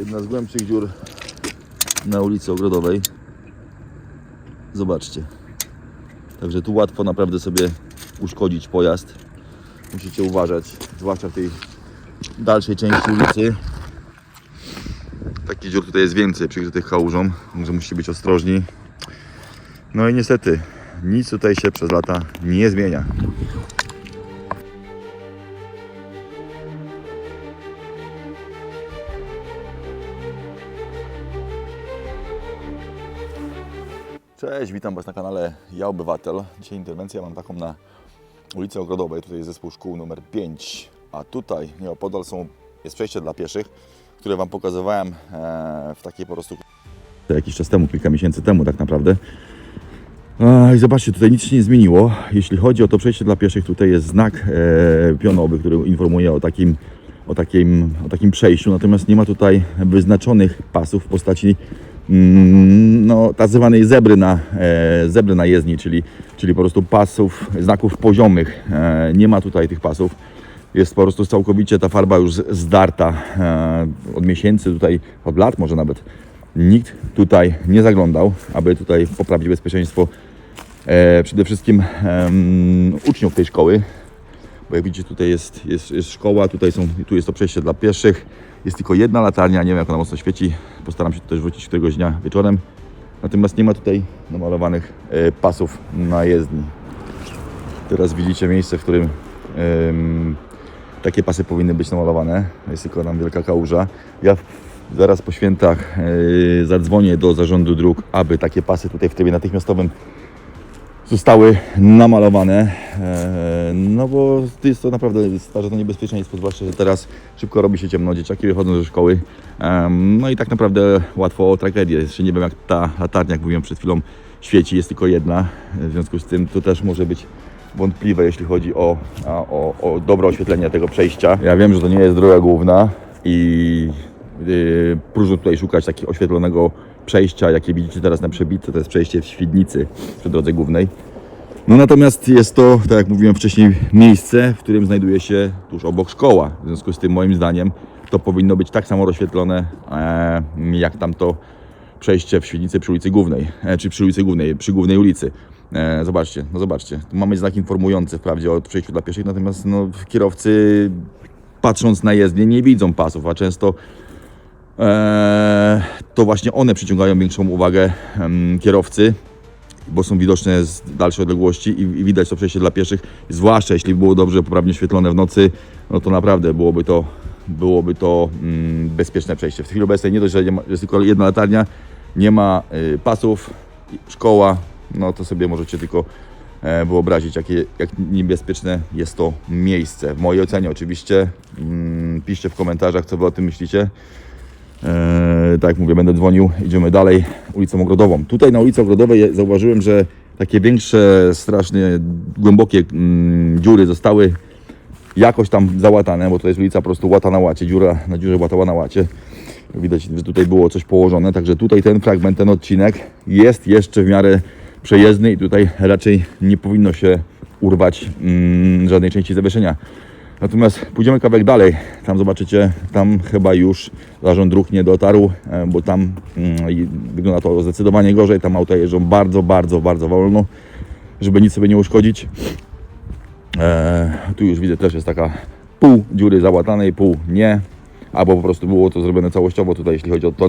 Jedna z głębszych dziur na ulicy Ogrodowej. Zobaczcie. Także tu łatwo naprawdę sobie uszkodzić pojazd. Musicie uważać, zwłaszcza w tej dalszej części ulicy. Takich dziur tutaj jest więcej przykrytych kałużą, także musicie być ostrożni. No i niestety, nic tutaj się przez lata nie zmienia. Cześć, witam Was na kanale Ja Obywatel. Dzisiaj interwencję mam taką na ulicy Ogrodowej. Tutaj jest zespół szkół numer 5. A tutaj nieopodal są, jest przejście dla pieszych, które Wam pokazywałem e, w takiej po prostu... Jakiś czas temu, kilka miesięcy temu tak naprawdę. I zobaczcie, tutaj nic się nie zmieniło. Jeśli chodzi o to przejście dla pieszych, tutaj jest znak e, pionowy, który informuje o takim, o, takim, o takim przejściu. Natomiast nie ma tutaj wyznaczonych pasów w postaci no, tak zwanej zebry na, e, zebry na jezdni, czyli, czyli po prostu pasów, znaków poziomych. E, nie ma tutaj tych pasów. Jest po prostu całkowicie ta farba już zdarta e, od miesięcy, tutaj od lat może nawet. Nikt tutaj nie zaglądał, aby tutaj poprawić bezpieczeństwo przede wszystkim uczniów tej szkoły. Bo jak widzicie tutaj jest, jest, jest szkoła, tutaj są, tu jest to przejście dla pieszych. Jest tylko jedna latarnia, nie wiem jak ona mocno świeci. Postaram się też wrócić któregoś dnia wieczorem. Natomiast nie ma tutaj namalowanych e, pasów na jezdni. Teraz widzicie miejsce, w którym takie pasy powinny być namalowane. Jest tylko tam wielka kałuża. Ja zaraz po świętach e, zadzwonię do zarządu dróg, aby takie pasy tutaj w trybie natychmiastowym zostały namalowane. E, no bo jest to naprawdę stwarza to niebezpieczeństwo, zwłaszcza, że teraz szybko robi się ciemno, dzieciaki wychodzą ze szkoły. No i tak naprawdę łatwo o tragedię. Jeszcze nie wiem jak ta latarnia, jak mówiłem przed chwilą, świeci, jest tylko jedna. W związku z tym to też może być wątpliwe, jeśli chodzi o, o, o dobre oświetlenie tego przejścia. Ja wiem, że to nie jest droga główna i yy, próżno tutaj szukać takiego oświetlonego przejścia, jakie widzicie teraz na przebitce, to jest przejście w Świdnicy przy drodze głównej. No natomiast jest to, tak jak mówiłem wcześniej, miejsce, w którym znajduje się tuż obok szkoła. W związku z tym moim zdaniem to powinno być tak samo rozświetlone, jak tamto przejście w Świdnicy przy ulicy Głównej, e, czy przy ulicy Głównej, przy Głównej ulicy. E, zobaczcie, no zobaczcie, tu mamy znak informujący wprawdzie o przejściu dla pieszych, natomiast no, kierowcy patrząc na jezdnię nie widzą pasów, a często e, to właśnie one przyciągają większą uwagę kierowcy, bo są widoczne z dalszej odległości i, widać to przejście dla pieszych, zwłaszcza jeśli było dobrze, poprawnie świetlone w nocy, no to naprawdę byłoby to, byłoby to mm, bezpieczne przejście. W chwili obecnej nie dość, że jest tylko jedna latarnia, nie ma y, pasów, szkoła, no to sobie możecie tylko e, wyobrazić, jakie, jak niebezpieczne jest to miejsce. W mojej ocenie oczywiście, mm, piszcie w komentarzach, co wy o tym myślicie. E, tak jak mówię, będę dzwonił, idziemy dalej ulicą Ogrodową. Tutaj na ulicy Ogrodowej zauważyłem, że takie większe, strasznie głębokie mm, dziury zostały jakoś tam załatane, bo to jest ulica po prostu łata na łacie, dziura na dziurze łatała na łacie. Widać, że tutaj było coś położone, także tutaj ten fragment, ten odcinek jest jeszcze w miarę przejezdny i tutaj raczej nie powinno się urwać mm, żadnej części zawieszenia. Natomiast pójdziemy kawałek dalej, tam zobaczycie, tam chyba już zarząd dróg nie dotarł, e, bo tam mm, wygląda to zdecydowanie gorzej, tam auta jeżdżą bardzo, bardzo, bardzo wolno, żeby nic sobie nie uszkodzić. E, tu już widzę też jest taka pół dziury załatanej, pół nie, albo po prostu było to zrobione całościowo tutaj, jeśli chodzi o tą,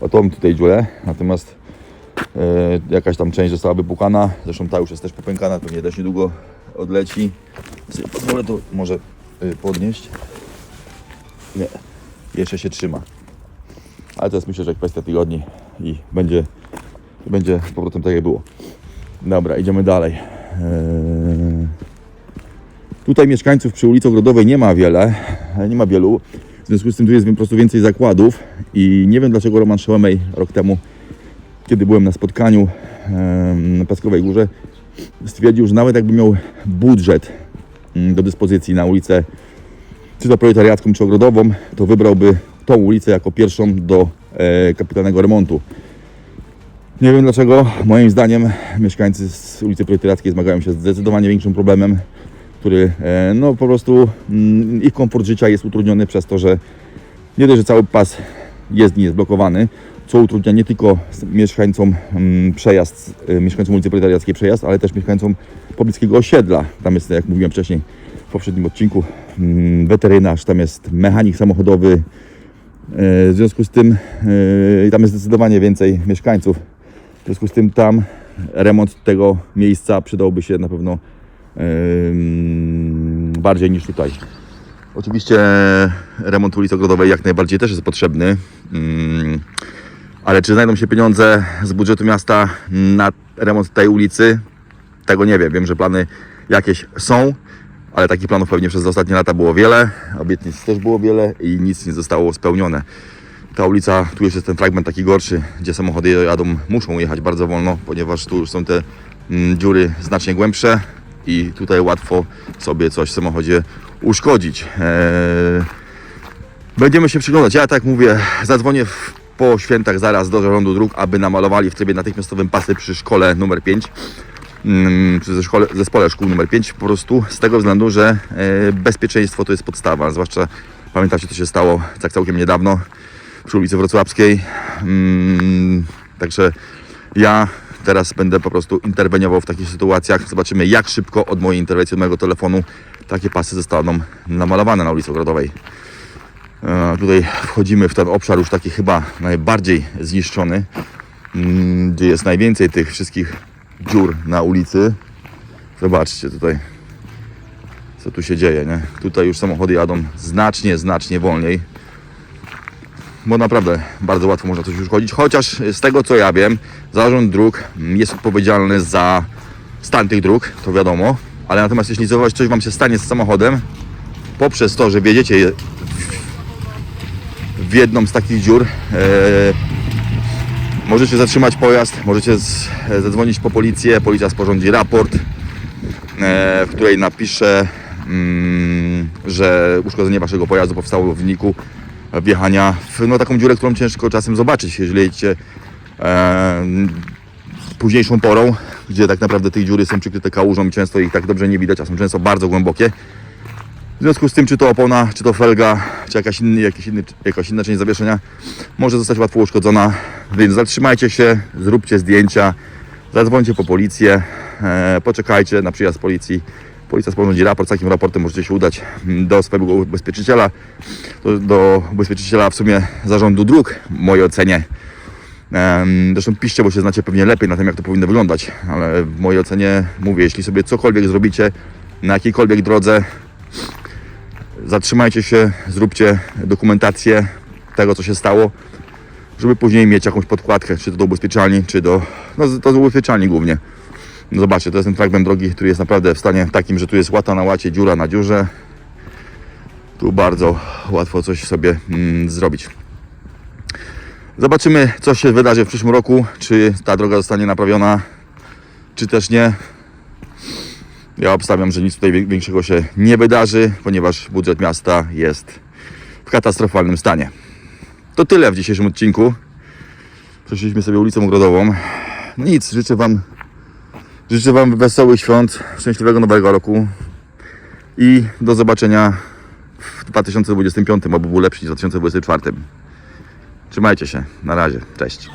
o tą tutaj dziurę, natomiast e, jakaś tam część została wypukana, zresztą ta już jest też popękana, pewnie też niedługo odleci. Pozwolę to może podnieść. Nie, jeszcze się trzyma. Ale to jest myślę, że kwestia tygodni i będzie, będzie z powrotem tak jak było. Dobra, idziemy dalej. Eee, Tutaj mieszkańców przy ulicy Ogrodowej nie ma wiele, nie ma wielu. W związku z tym tu jest po prostu więcej zakładów i nie wiem dlaczego Roman Szołemej rok temu, kiedy byłem na spotkaniu em, na Paskowej Górze, stwierdził, że nawet jakby miał budżet do dyspozycji na ulicę czy to proletariacką, czy ogrodową, to wybrałby tą ulicę jako pierwszą do e, kapitalnego remontu. Nie wiem dlaczego, moim zdaniem mieszkańcy z ulicy Proletariackiej zmagają się z zdecydowanie większym problemem, który e, no po prostu mm, ich komfort życia jest utrudniony przez to, że nie dość, że cały pas jest i jest blokowany, co utrudnia nie tylko mieszkańcom mm, przejazd, y, mieszkańcom ulicy Proletariackiej przejazd, ale też mieszkańcom pobliskiego osiedla. Tam jest, jak mówiłem wcześniej w poprzednim odcinku, mm, weterynarz, tam jest mechanik samochodowy, y, w związku z tym y, tam jest zdecydowanie więcej mieszkańców. W związku z tym tam remont tego miejsca przydałby się na pewno bardziej niż tutaj. Oczywiście remont ulicy Ogrodowej jak najbardziej też jest potrzebny, ym, ale czy znajdą się pieniądze z budżetu miasta na remont tej ulicy? Tego nie wiem. Wiem, że plany jakieś są, ale takich planów pewnie przez ostatnie lata było wiele, obietnic też było wiele i nic nie zostało spełnione. Ta ulica, tu już jest ten fragment taki gorszy, gdzie samochody jadą, muszą jechać bardzo wolno, ponieważ tu już są te mm, dziury znacznie głębsze i tutaj łatwo sobie coś w samochodzie uszkodzić. Eee, Będziemy się przyglądać. Ja tak mówię, zadzwonię w, po świętach zaraz do zarządu dróg, aby namalowali w trybie natychmiastowym pasy przy szkole numer 5 mm, przy zeszkole, zespole szkół numer 5 po prostu z tego względu, że e, bezpieczeństwo to jest podstawa, zwłaszcza pamiętacie co się stało tak całkiem niedawno przy ulicy Wrocławskiej. Mm, także ja teraz będę po prostu interweniował w takich sytuacjach. Zobaczymy jak szybko od mojej interwencji, od mojego telefonu takie pasy zostaną namalowane na ulicy Ogrodowej. Tutaj wchodzimy w ten obszar już taki chyba najbardziej zniszczony, mm, gdzie jest najwięcej tych wszystkich dziur na ulicy. Zobaczcie tutaj, co tu się dzieje, nie? Tutaj już samochody jadą znacznie, znacznie wolniej. Bo naprawdę bardzo łatwo można coś uszkodzić. Chociaż z tego co ja wiem, zarząd dróg jest odpowiedzialny za stan tych dróg, to wiadomo. Ale natomiast jeśli coś Wam się stanie z samochodem, poprzez to, że wjedziecie je- w jedną z takich dziur, e, Możecie zatrzymać pojazd, możecie e, zadzwonić po policję, policja sporządzi raport, e, w której napisze, mm, że uszkodzenie waszego pojazdu powstało w wyniku wjechania w no, taką dziurę, którą ciężko czasem zobaczyć, jeżeli jedziecie e, późniejszą porą, gdzie tak naprawdę te dziury są przykryte kałużą i często ich tak dobrze nie widać, a są często bardzo głębokie. W związku z tym, czy to opona, czy to felga, czy jakaś, inny, jakiś inny, jakaś inna część zawieszenia może zostać łatwo uszkodzona. Więc zatrzymajcie się, zróbcie zdjęcia, zadzwońcie po policję, e, poczekajcie na przyjazd policji. Policja sporządzi raport, z takim raportem możecie się udać do swojego ubezpieczyciela, do, do ubezpieczyciela w sumie zarządu dróg, w mojej ocenie. Zresztą piszcie, bo się znacie pewnie lepiej na tym, jak to powinno wyglądać, ale w mojej ocenie mówię, jeśli sobie cokolwiek zrobicie na jakiejkolwiek drodze, zatrzymajcie się, zróbcie dokumentację tego, co się stało, żeby później mieć jakąś podkładkę, czy to do ubezpieczalni, czy do, no to do ubezpieczalni głównie. No zobaczcie, to jest ten fragment drogi, który jest naprawdę w stanie takim, że tu jest łata na łacie, dziura na dziurze. Tu bardzo łatwo coś sobie mm, zrobić. Zobaczymy, co się wydarzy w przyszłym roku, czy ta droga zostanie naprawiona, czy też nie. Ja obstawiam, że nic tutaj większego się nie wydarzy, ponieważ budżet miasta jest w katastrofalnym stanie. To tyle w dzisiejszym odcinku. Przeszliśmy sobie ulicą Ogrodową. Nic, życzę Wam, życzę Wam wesołych świąt, szczęśliwego nowego roku i do zobaczenia w 2025, aby był lepszy niż w 2024. Trzymajcie się, na razie, cześć.